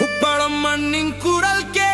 உப்பளம் மண்ணின் குரல் கே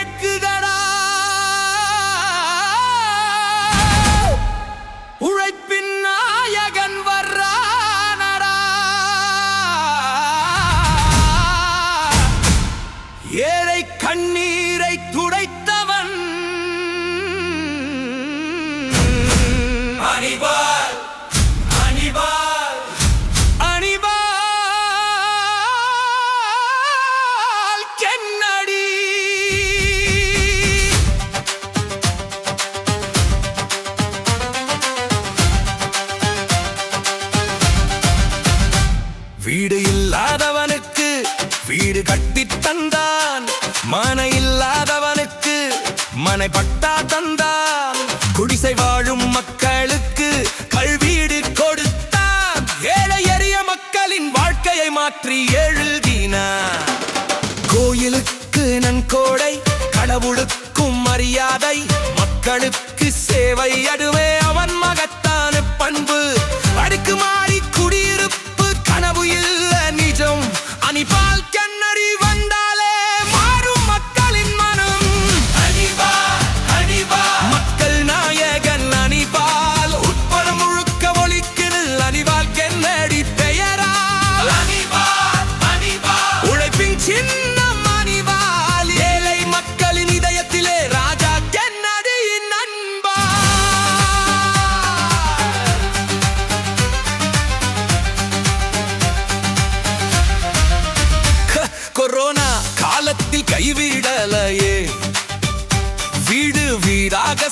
வீடு கட்டி தந்தான். மன இல்லாதவனுக்கு மனை பட்டா தந்தான். குடிசை வாழும் மக்களுக்கு கல்வீடு கொடுத்தான். ஏழை எளிய மக்களின் வாழ்க்கையை மாற்றி எழுதினான். கோயிலுக்கு நன்கோடை கடவுளுக்கும் மரியாதை மக்களுக்கு சேவை அடுவே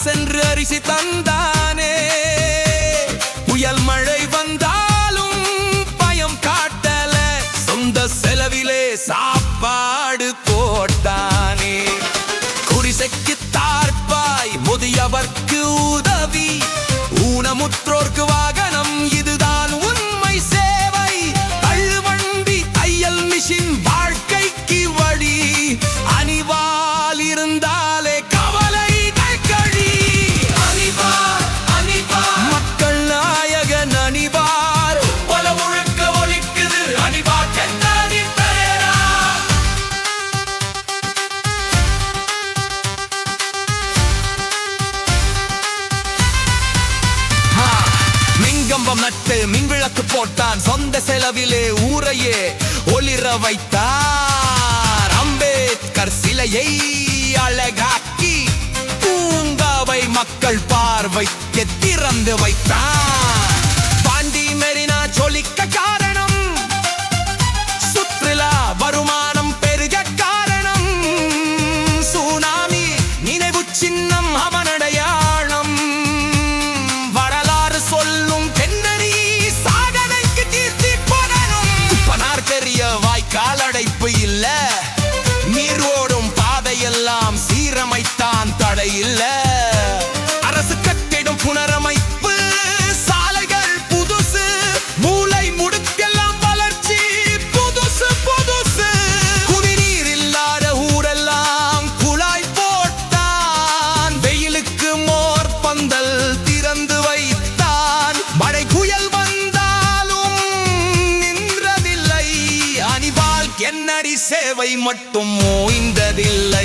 சென்று அரிசி தந்தானே. புயல் மழை வந்தாலும் பயம் காட்டல. சொந்த செலவிலே சாப்பாடு போட்டான். விளக்கு மின் விளக்கு போட்டான். சொந்த செலவிலே ஊரையே ஒளிர வைத்தார். அம்பேத்கர் சிலையை அழகாக்கி பூங்காவை மக்கள் பார்வைக்கு திறந்து வைத்தார். Pandi Marina சொலிக்க where you laugh. சேவை மட்டும் ஓய்ந்ததில்லை.